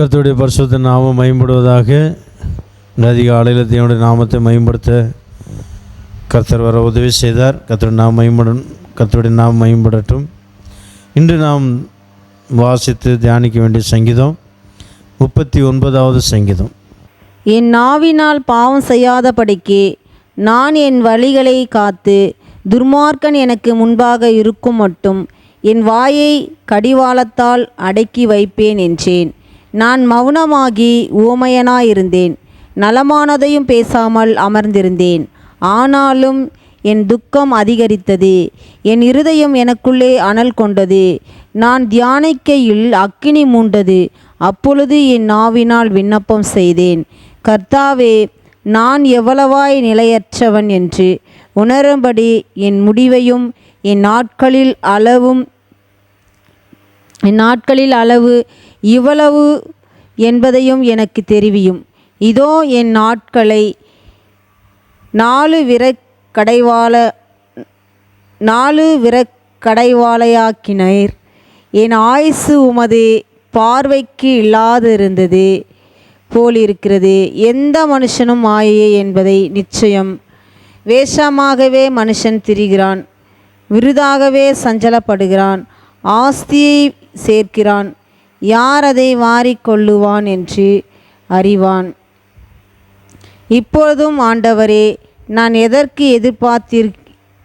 கர்த்தருடைய பரிசுத்த நாமம் மேம்படுவதாக இந்த அதிகாலையில் தேவனுடைய நாமத்தை மேம்படுத்த கர்த்தர் வர உதவி செய்தார். கர்த்தருடைய நாம் மேம்படும் கர்த்தருடைய நாம் மேம்படட்டும் இன்று நாம் வாசித்து தியானிக்க வேண்டிய சங்கீதம் முப்பத்தி ஒன்பதாவது சங்கீதம். என் நாவினால் பாவம் செய்யாதபடிக்கு நான் என் வழிகளை காத்து துர்மார்க்கன் எனக்கு முன்பாக இருக்கும் மட்டும் என் வாயை கடிவாளத்தால் அடக்கி வைப்பேன் என்றேன். நான் மௌனமாகி ஊமையனாயிருந்தேன் நலமானதையும் பேசாமல் அமர்ந்திருந்தேன். ஆனாலும் என் துக்கம் அதிகரித்தது. என் இருதயம் எனக்குள்ளே அனல் கொண்டது. நான் தியானிக்கையில் அக்கினி மூண்டது. அப்பொழுது என் நாவினால் விண்ணப்பம் செய்தேன். கர்த்தாவே நான் எவ்வளவாய் நிலையற்றவன் என்று உணரும்படி என் முடிவையும் என் நாட்களில் அளவும் என் நாட்களில் அளவு இவ்வளவு என்பதையும் எனக்கு தெரிவியும். இதோ என் நாட்களை நாலு விரக்கடைவாள நாலு விரக்கடைவாளையாக்கினர். என் ஆயுசு உமது பார்வைக்கு இல்லாதிருந்தது போலிருக்கிறது. எந்த மனுஷனும் மாயையே என்பதை நிச்சயம். வேஷமாகவே மனுஷன் திரிகிறான். விருதாகவே சஞ்சலப்படுகிறான். ஆஸ்தியை சேர்க்கிறான். யார் அதை வாரிக்கொள்ளுவான் என்று அறிவான். இப்பொழுதும் ஆண்டவரே நான் எதற்கு எதிர்பார்த்திரு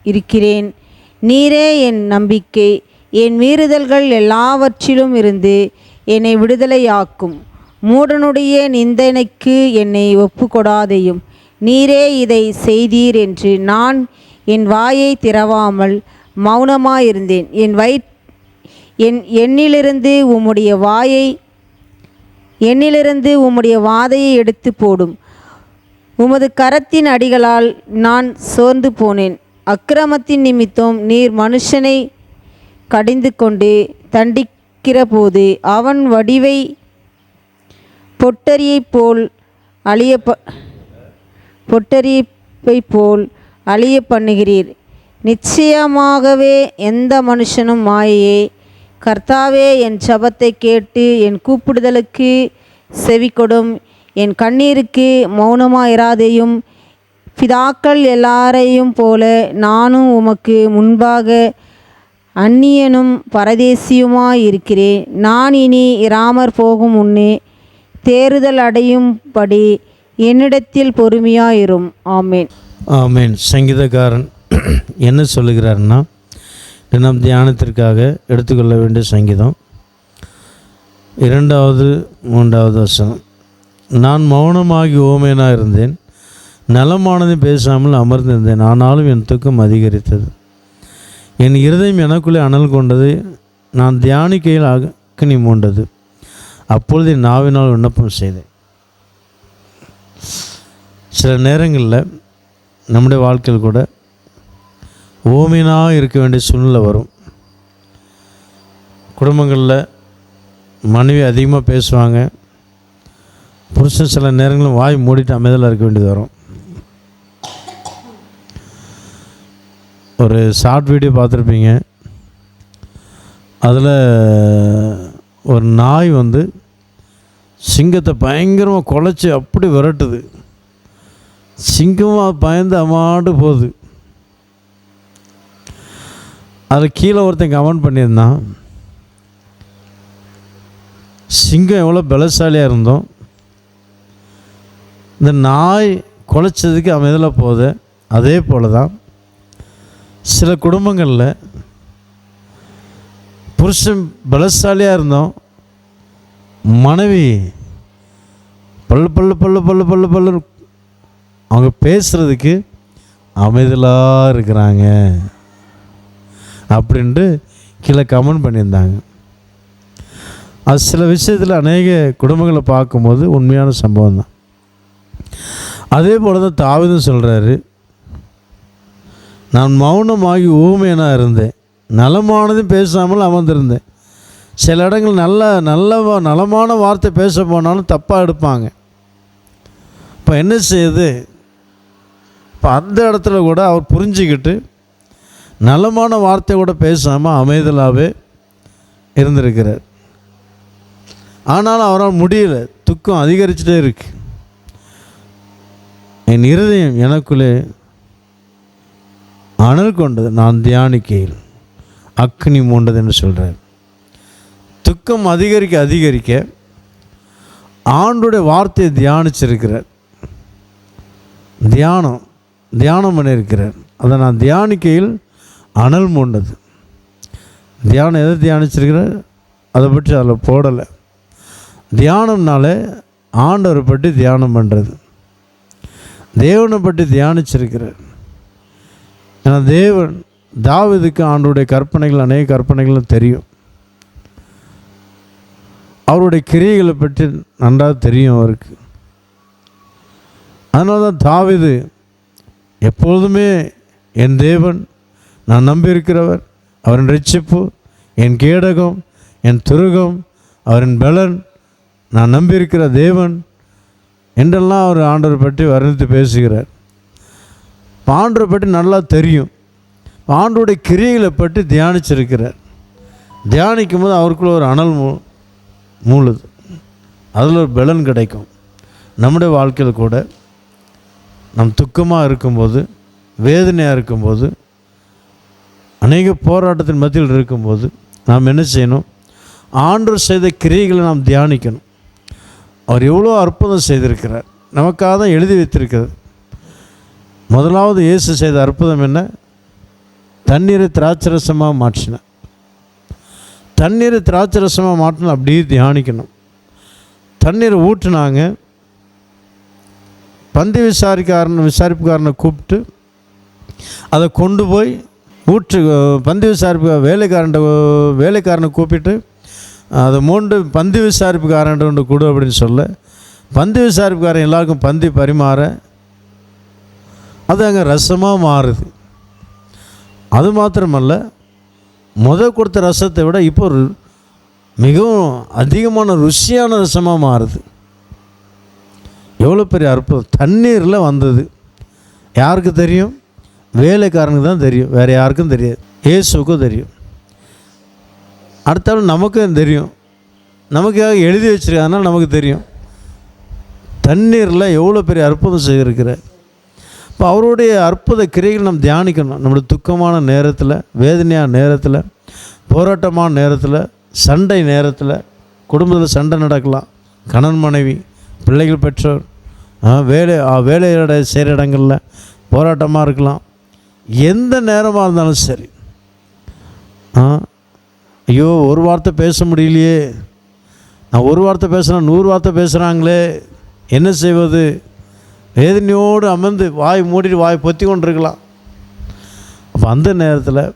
இருக்கிறேன்? நீரே என் நம்பிக்கை. என் மீறுதல்கள் எல்லாவற்றிலும் இருந்து என்னை விடுதலையாக்கும். மூடனுடைய நிந்தனைக்கு என்னை ஒப்புக்கொடாதையும். நீரே இதை செய்தீர் என்று நான் என் வாயை திறவாமல் மௌனமாயிருந்தேன். என் வயிற் என் எண்ணிலிருந்து உம்முடைய வாயை எண்ணிலிருந்து உம்முடைய வாதையை எடுத்து போடும். உமது கரத்தின் அடிகளால் நான் சோர்ந்து போனேன். அக்கிரமத்தின் நிமித்தம் நீர் மனுஷனை கடிந்து கொண்டு தண்டிக்கிற போது அவன் வடிவை பொட்டரியைப் போல் அழிய பொட்டரியப்பை போல் அழிய பண்ணுகிறீர். நிச்சயமாகவே எந்த மனுஷனும் மாயையே கர்த்தாவே என் சபத்தை கேட்டு என் கூப்பிடுதலுக்கு செவிக்கொடும் என் கண்ணீருக்கு மௌனமாயிராதையும். பிதாக்கள் எல்லாரையும் போல நானும் உமக்கு முன்பாக அந்நியனும் பரதேசியுமாய் இருக்கிறேன் நான் இனி இராமற் போகும் முன்னே தேறுதல் அடையும்படி என்னிடத்தில் பொறுமையாயிரும். ஆமேன். ஆமேன். சங்கீதக்காரன் என்ன சொல்லுகிறாருன்னா தினம் தியானத்திற்காக எடுத்துக்கொள்ள வேண்டிய சங்கீதம். இரண்டாவது மூன்றாவது வசனம். நான் மௌனமாகி ஓமேனாக இருந்தேன். நலமானது பேசாமல் அமர்ந்திருந்தேன். ஆனாலும் என் துக்கம் அதிகரித்தது. என் இருதயம் எனக்குள்ளே அனல் கொண்டது. நான் தியானிக்கையில் அக்னி மூண்டது. அப்பொழுது என் நாவினால் விண்ணப்பம் செய்தேன். சில நேரங்களில் நம்முடைய வாழ்க்கையில் கூட ஓமினாக இருக்க வேண்டிய சூழ்நிலை வரும். குடும்பங்களில் மனைவி அதிகமாக பேசுவாங்க. புருஷன் சில நேரங்களும் வாய் மூடிட்டு அமைதலாக இருக்க வேண்டியது வரும். ஒரு ஷார்ட் வீடியோ பார்த்துருப்பீங்க. அதில் ஒரு நாய் வந்து சிங்கத்தை பயங்கரமாக குலைச்சி அப்படி விரட்டுது. சிங்கமாக பயந்து அம்மாண்டு போகுது. அதில் கீழே ஒருத்தன் கமெண்ட் பண்ணியிருந்தான். சிங்கம் எவ்வளோ பலசாலியாக இருந்தோம். இந்த நாய் குலைச்சதுக்கு அவன் இதில் போகுது? அதே போல் தான். சில குடும்பங்களில் புருஷன் பலசாலியாக இருந்தோம். மனைவி பல்லு பல்லு பல்லு பல்லு பல்லு பல்லு அவங்க பேசுகிறதுக்கு அமைதலாக இருக்கிறாங்க. அப்படின்ட்டு கீழே கமெண்ட் பண்ணியிருந்தாங்க. அது சில விஷயத்தில் அநேக குடும்பங்களை பார்க்கும்போது உண்மையான சம்பவம் தான். அதே போல் தான் தாவிதம் சொல்கிறாரு நான் மௌனமாகி ஊமையனாக இருந்தேன். நலமானதும் பேசாமல் அமர்ந்திருந்தேன். சில இடங்கள் நல்ல நல்ல நலமான வார்த்தை பேச போனாலும் தப்பாக எடுப்பாங்க. இப்போ என்ன செய்யுது? இப்போ அந்த இடத்துல கூட அவர் புரிஞ்சுக்கிட்டு நலமான வார்த்தை கூட பேசாமல் அமைதலாகவே இருந்திருக்கிறார். ஆனாலும் அவரால் முடியல. துக்கம் அதிகரிச்சுட்டே இருக்கு. என் இருதயம் எனக்குள்ளே அனல் கொண்டது. நான் தியானிக்கையில் அக்னி மூண்டது என்று சொல்கிறேன் துக்கம் அதிகரிக்க அதிகரிக்க ஆண்டுடைய வார்த்தையை தியானிச்சிருக்கிறார். தியானம் தியானம் பண்ணியிருக்கிறார். அதை நான் தியானிக்கையில் அனல் மூண்டது. தியானம் எதை தியானிச்சிருக்கிறார் அதை பற்றி அதில் போடலை. தியானம்னாலே ஆண்டவரை பற்றி தியானம் பண்ணுறது தேவனை பற்றி தியானிச்சிருக்கிறார் ஏன்னா தேவன் தாவீதுக்கு ஆண்டவருடைய கற்பனைகள் அநேக கற்பனைகளும் தெரியும். அவருடைய கிரியைகளை பற்றி நன்றாக தெரியும் அவருக்கு. அதனால தான் தாவிது எப்பொழுதுமே என் தேவன் நான் நம்பியிருக்கிறவர் அவரின் ரட்சிப்பு என் கேடகம் என் துருகம் அவரின் பலன். நான் நம்பியிருக்கிற தேவன் என்றெல்லாம் அவர் ஆண்டவர் பற்றி வர்ணித்து பேசுகிறார். இப்ப ஆண்டவரை பற்றி நல்லா தெரியும். இப்ப கிரியைகளை பற்றி தியானிச்சிருக்கிறார். தியானிக்கும் போது அவருக்குள்ள ஒரு அனல் மூ மூழுது அதில் ஒரு பலன் கிடைக்கும். நம்முடைய வாழ்க்கையில் கூட நம் துக்கமாக இருக்கும்போது வேதனையாக இருக்கும்போது அநேக போராட்டத்தின் மத்தியில் இருக்கும்போது நாம் என்ன செய்யணும்? ஆண்டவர் செய்த கிரியைகளை நாம் தியானிக்கணும். அவர் எவ்வளோ அற்புதம் செய்திருக்கிறார். நமக்காக தான் எழுதி வைத்திருக்கிறது. முதலாவது இயேசு செய்த அற்புதம் என்ன? தண்ணீரை திராட்சரசமாக மாற்றினார் தண்ணீரை திராட்சரசமாக மாற்றினா அப்படியே தியானிக்கணும். தண்ணீரை ஊற்றுனாங்க. பந்தி விசாரிக்காரன் விசாரிப்புக்காரனை கூப்பிட்டு அதை கொண்டு போய் ஊற்று பந்து விசாரிப்பு வேலைக்காரன் வேலைக்காரனை கூப்பிட்டு அதை மூன்று பந்து விசாரிப்புக்காரன்ட்டு ஒன்று கொடு அப்படின்னு சொல்ல பந்து விசாரிப்புக்காரன் எல்லாருக்கும் பந்தி பரிமாற அது அங்கே ரசமாக மாறுது. அது மாத்திரமல்ல முத கொடுத்த ரசத்தை விட இப்போ ஒரு மிகவும் அதிகமான ருசியான ரசமாக மாறுது. எவ்வளோ பெரிய அற்புதம். தண்ணீரில் வந்தது. யாருக்கு தெரியும்? வேலைக்காரனுக்கு தான் தெரியும். வேறு யாருக்கும் தெரியாது. இயேசுக்கும் தெரியும். அடுத்தாலும் நமக்கும் தெரியும். நமக்காக எழுதி வச்சிருக்க நமக்கு தெரியும். தண்ணீரில் எவ்வளோ பெரிய அற்புதம் செய்திருக்கிற இப்போ அவருடைய அற்புத கிரைகள் நம்ம தியானிக்கணும். நம்மளுடைய துக்கமான நேரத்தில் வேதனையான நேரத்தில் போராட்டமான நேரத்தில் சண்டை நேரத்தில் குடும்பத்தில் சண்டை நடக்கலாம். கணவன் மனைவி பிள்ளைகள் பெற்றோர் வேலை வேலையோட செய்கிற இடங்களில் போராட்டமாக இருக்கலாம். எந்த நேரமாக இருந்தாலும் சரி. ஆ? ஐயோ ஒரு வார்த்தை பேச முடியலையே. நான் ஒரு வார்த்தை பேசுகிறேன் நூறு வார்த்தை பேசுகிறாங்களே என்ன செய்வது? வேதனையோடு அமர்ந்து வாய் மூடிட்டு வாய் பொத்தி கொண்டு இருக்கலாம் அப்போ அந்த நேரத்தில்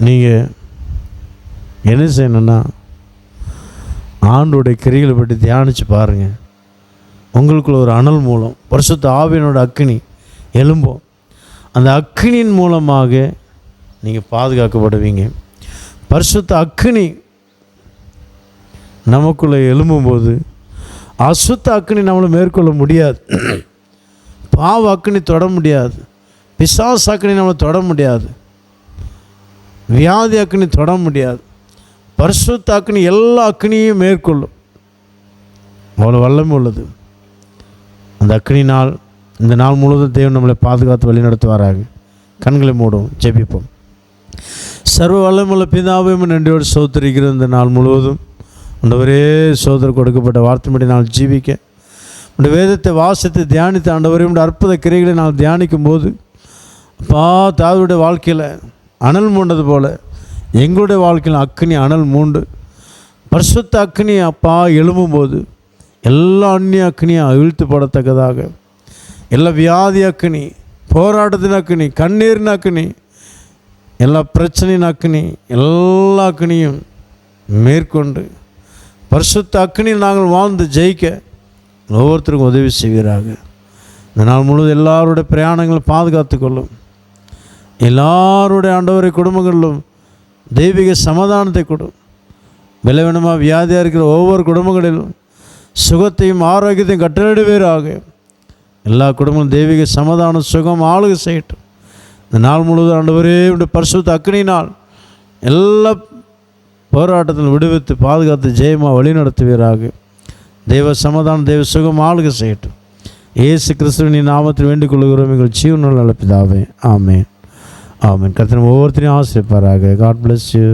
நீங்கள் என்ன செய்யணும்னா ஆண்டோடைய கிரிகளை பற்றி தியானித்து பாருங்கள் உங்களுக்குள்ள ஒரு அனல் மூலம் வருஷத்து ஆவியனோட அக்கினி எலும்போம் அந்த அக்னியின் மூலமாக நீங்கள் பாதுகாக்கப்படுவீங்க. பரிசுத்த அக்னி நமக்குள்ளே எழும்பும்போது அசுத்த அக்னி நம்மளை மேற்கொள்ள முடியாது. பாவ அக்னி தொட முடியாது. பிசாஸ் அக்கினி நம்மளை தொட முடியாது. வியாதி அக்னி தொட முடியாது. பரிசுத்த அக்னி எல்லா அக்னியும் மேற்கொள்ளும். அவ்வளோ வல்லமை உள்ளது. அந்த அக்னினால் நாள் இந்த நாள் முழுவதும் தேவன் நம்மளை பாதுகாத்து வழிநடத்துவாராங்க கண்களை மூடும் ஜெபிப்போம். சர்வ வல்லமுள்ள பிதாவையும் நன்றியோடு சோதரிக்கிற இந்த நாள் முழுவதும். ஆண்டவரே சோதர் கொடுக்கப்பட்ட வார்த்தைப்படி நான் ஜீவிக்க. உடைய வேதத்தை வாசித்து தியானித்து ஆண்டவரையும் அற்புத கிரைகளை நான் தியானிக்கும் போது அப்பா தாவுடைய வாழ்க்கையில் அனல் மூண்டது போல் எங்களுடைய வாழ்க்கையில் அக்னி அனல் மூண்டு. பரிசுத்த அக்னி அப்பா எழும்பும்போது எல்லா அந்நிய அக்னியாக அவிழ்த்து போடத்தக்கதாக. எல்லா வியாதி அக்கினி போராட்டத்தின் அக்கினி கண்ணீரின் அக்கினி எல்லா பிரச்சனையின் அக்கினி எல்லா அக்கினியும் மேற்கொண்டு பரிசுத்த அக்கினியில் நாங்கள் வாழ்ந்து ஜெயிக்க ஒவ்வொருத்தருக்கும் உதவி செய்வீராக. இந்த நாள் முழுவதும் எல்லாருடைய பிரயாணங்களை பாதுகாத்து கொள்ளும். எல்லாருடைய ஆண்டவரை குடும்பங்களிலும் தெய்வீக சமாதானத்தை கொடும் விளைவினமாக வியாதியாக இருக்கிற ஒவ்வொரு குடும்பங்களிலும் சுகத்தையும் ஆரோக்கியத்தையும் கட்டளிடுவீராக எல்லா குடும்பமும் தெய்வீக சமாதானம் சுகம் ஆளுக செய்யட்டும். இந்த நாள் முழுவதும் ஆண்டவரே உடைய பரிசுத்த அக்னி நாள் எல்லா போராட்டத்தில் விடுவித்து பாதுகாத்து ஜெயமாக வழிநடத்துவீராக. தெய்வ சமாதானம் தெய்வ சுகம் ஆளுக செய்யட்டும். இயேசு கிறிஸ்துவின் நாமத்தில் வேண்டிக் கொள்கிறோம். எங்கள் ஜீவனால் அழைப்பதாவே ஆமேன். ஆமேன். கர்த்தன் ஒவ்வொருத்தரையும் ஆசிரியப்பாராக காட் பிளஸ் யூ